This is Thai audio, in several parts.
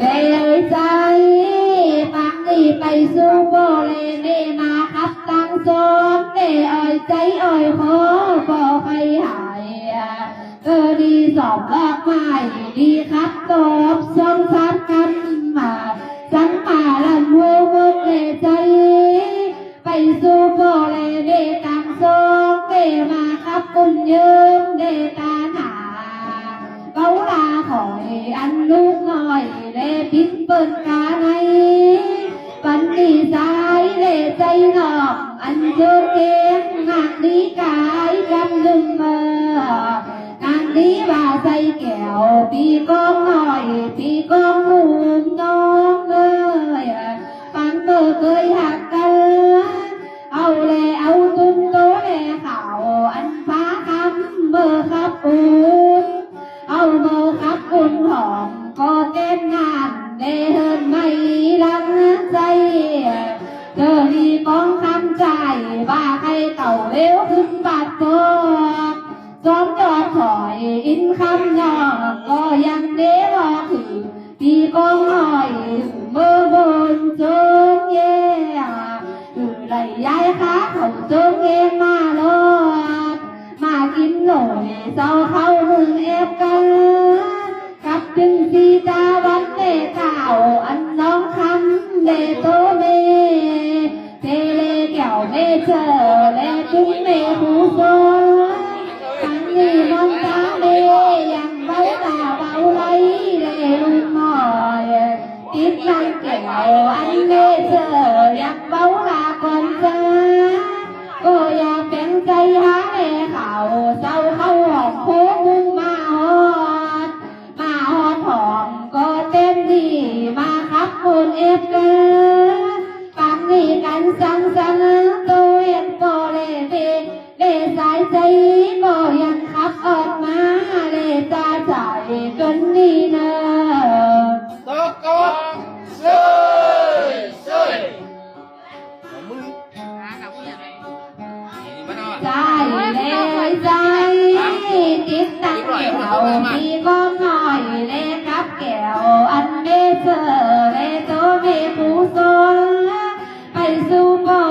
เลยใจปักนี่ไปสู่โบเลเนมาขับตังโซนเนเอ่ยใจอ่ยขอขอใครหายเออดีสอบลอกไม้ดีครับตบสองสามคำมาสังมาลันหัวมุกเลใจ ไปสู่โบเลเนตังโซนเนมาขับกุญยืมเนตาหนาเก้าลาขอยอันลูกน้อยเลพินเปิ้นกาในาเลใจนอกอันเจอเกงหักดีกาลา งดีว่าใจแก้วปีกองหน่อยปีกองหมุมน้องเอ้ยปันเมื่อเคยหักกันเอาแลเอาตุ้มโตแลข่ เต่าเลี้ยวขึ้นบาดตัวจอมยอดถอยอินคำยอก็ยังเลี้ยวคือปีกองหอยเบอร์บนเจอเย่คือไหลย้ายขาเขาเจอเย่มาโลดมากินหน่อยเจ้าเข้ามึงเอฟกัน กันสังสังตัวเองก็เลเบเลสายใจก็ยังขับออกมาเลตาใจกันนี่เนอะตกกดเซ่ยเซ่ยมือมันเอาใจเลยใจติดตั้งแก้วมีก็หน่อยเลยกับแก้วอันเมเจอเไปสู่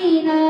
เ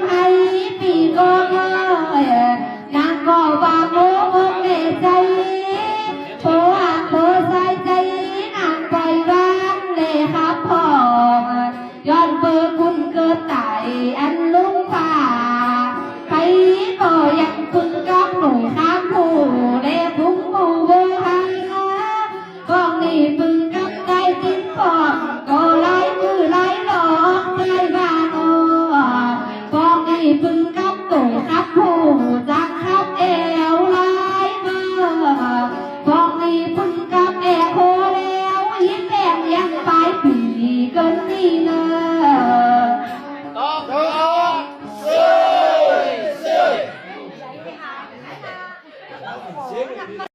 పిల్లి కన్నీనా